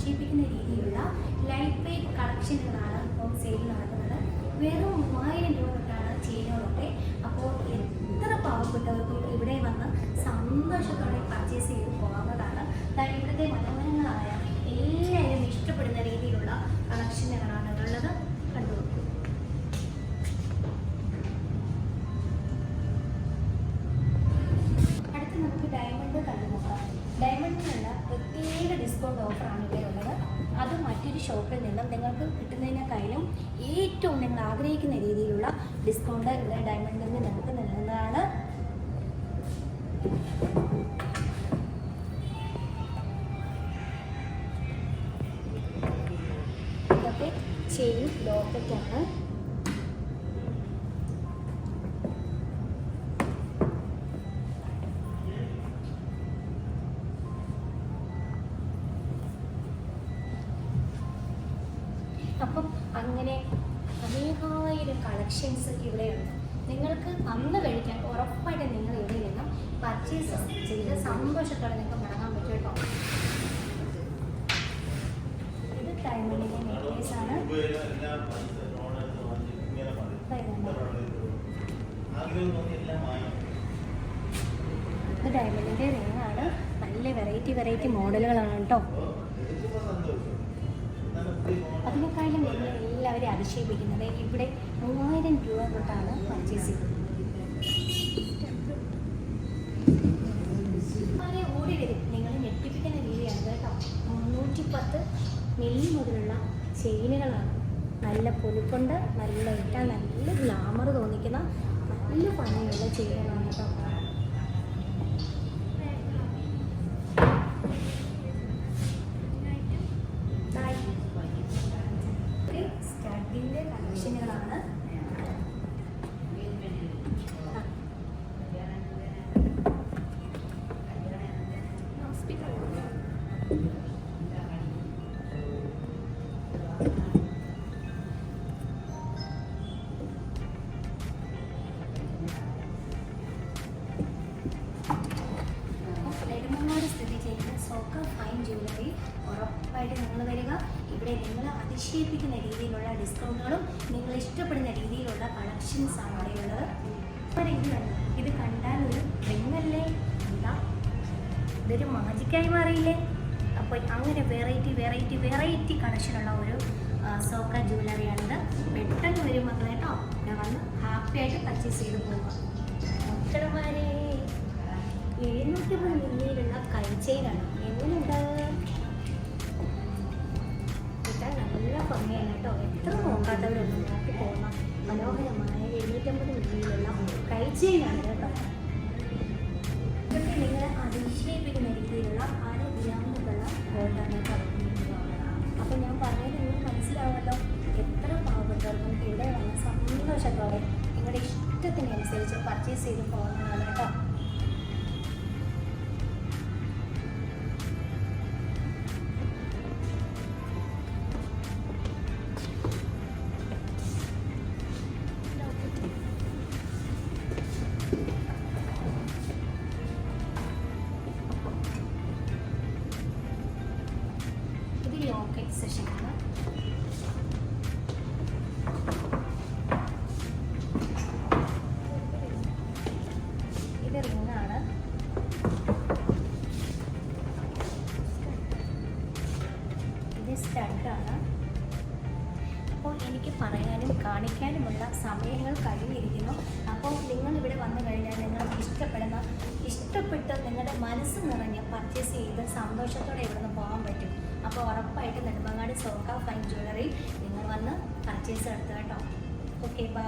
അതിശയിപ്പിക്കുന്ന രീതിയിലുള്ള light weight കളക്ഷനുകളാണ് ഇപ്പോൾ സെയിൽ നടക്കുന്നത് വെറും മൂവായിരം രൂപ തൊട്ടാണ് ചെയിനുകളൊക്കെ അപ്പോൾ എത്ര പാവപ്പെട്ടവർക്കും ഇവിടെ വന്ന് സന്തോഷത്തോടെ പർച്ചേസ് ചെയ്ത് പോകാവുന്നതാണ്. ദാ ഇവിടുത്തെ മനോഹരങ്ങളായ എല്ലാവരും ഇഷ്ടപ്പെടുന്ന രീതിയിലുള്ള കളക്ഷനുകളാണ് ഉള്ളത്. ഡിസ്കൗണ്ട് ഓഫറാണ് ഇവിടെ ഉള്ളത്. അത് മറ്റൊരു ഷോപ്പിൽ നിന്നും നിങ്ങൾക്ക് കിട്ടുന്നതിനേക്കാളും ഏറ്റവും നിങ്ങൾ ആഗ്രഹിക്കുന്ന രീതിയിലുള്ള ഡിസ്കൗണ്ട് ഇവിടെ ഡയമണ്ടിൽ നിന്ന് നിങ്ങൾക്ക് നൽകുന്നതാണ്. ഇതൊക്കെ ചെയിൻ ലോക്കറ്റാണ് അപ്പം അങ്ങനെ അനേകായിരം കളക്ഷൻസ് ഇവിടെയുണ്ട്. നിങ്ങൾക്ക് അന്ന് കഴിക്കാൻ ഉറപ്പായിട്ട് നിങ്ങൾ ഇവിടെ നിന്നും പർച്ചേസ് ചെയ്ത് സന്തോഷത്തോടെ നിങ്ങൾക്ക് മടങ്ങാൻ പറ്റും കേട്ടോ. ഇത് ഡയമണ്ടിന്റെ നെക്ലേസ് ആണ്. ഇത് ഡയമണ്ടിന്റെ റിംഗ് ആണ്. നല്ല വെറൈറ്റി വെറൈറ്റി മോഡലുകളാണ് കേട്ടോ. അതിനേക്കാളും വലിയ എല്ലാവരെയും അതിശയിപ്പിക്കുന്നത് ഇവിടെ മൂവായിരം രൂപ തൊട്ടാണ് പർച്ചേസ് ചെയ്തത്. വളരെ ഓടി വരും. നിങ്ങൾ ഞെട്ടിപ്പിക്കുന്ന രീതിയാണ് കേട്ടോ. മുന്നൂറ്റി പത്ത് മില്ലി മുതലുള്ള ചെയിനുകളാണ് നല്ല പൊലിപ്പുണ്ട് നല്ല ഇട്ട നല്ല ഗ്ലാമർ തോന്നിക്കുന്ന നല്ല ഭംഗിയുള്ള ചെയിനുകളാണ് കേട്ടോ. ജ്വല്ലറി ഉറപ്പായിട്ട് നിങ്ങൾ വരിക. ഇവിടെ നിങ്ങൾ അതിശയിപ്പിക്കുന്ന രീതിയിലുള്ള ഡിസ്കൗണ്ടുകളും നിങ്ങൾ ഇഷ്ടപ്പെടുന്ന രീതിയിലുള്ള കളക്ഷൻസ് ആണ് ഇവിടെയുള്ളത് അപ്പോൾ ഇത് കണ്ടാൽ ഒരു ഡ്രിങ്ങല്ലേ എന്താ? ഇതൊരു മാജിക്കായി മാറിയില്ലേ? അപ്പോൾ അങ്ങനെ വെറൈറ്റി വെറൈറ്റി വെറൈറ്റി കളക്ഷനുള്ള ഒരു സോക്ക ജ്വല്ലറിയാണിത് പെട്ടെന്ന് വരും മക്കളെ കേട്ടോ ഞാൻ വന്ന് ഹാപ്പി ആയിട്ട് പർച്ചേസ് ചെയ്ത് പോവുക മക്കളുമാരെ എഴുന്നൂറ്റമ്പത് മില്ലിയിലുള്ള കൈച്ചെയിനാണ് എങ്ങനെയുണ്ട്? ഇട്ടാൽ കൈച്ചെയിനാണ് കേട്ടോ. ഇതൊക്കെ നിങ്ങളെ അതിശയിപ്പിക്കുന്ന രീതിയിലുള്ള അര ഗ്രാമിലുള്ള ഗോൾഡാണ് അപ്പോൾ ഞാൻ പറഞ്ഞത് നിങ്ങൾക്ക് മനസ്സിലാവുമല്ലോ എത്ര പാവപ്പെട്ടവർക്കും ഇവിടെ വന്ന സന്തോഷത്തോടെ നിങ്ങളുടെ ഇഷ്ടത്തിനനുസരിച്ച് പർച്ചേസ് ചെയ്ത് പോകുന്നതാണ് സെഷനാണ് ഇത് റിങ്ങാണ് ഇത് സ്റ്റഡാണ് അപ്പോൾ എനിക്ക് പറയാനും കാണിക്കാനുമുള്ള സമയങ്ങൾ കഴിഞ്ഞിരിക്കുന്നു അപ്പോൾ നിങ്ങൾ ഇവിടെ വന്നു കഴിഞ്ഞാൽ നിങ്ങൾ ഇഷ്ടപ്പെടുന്ന ഇഷ്ടപ്പെട്ട് നിങ്ങളുടെ മനസ്സ് നിറഞ്ഞ് പർച്ചേസ് ചെയ്ത് സന്തോഷത്തോടെ ഇവിടുന്ന് പോകാൻ പറ്റും. സോക്ക ഫൈൻ ജ്വല്ലറി നിങ്ങൾ വന്ന് പർച്ചേസ് നടത്തുക കേട്ടോ. Okay bye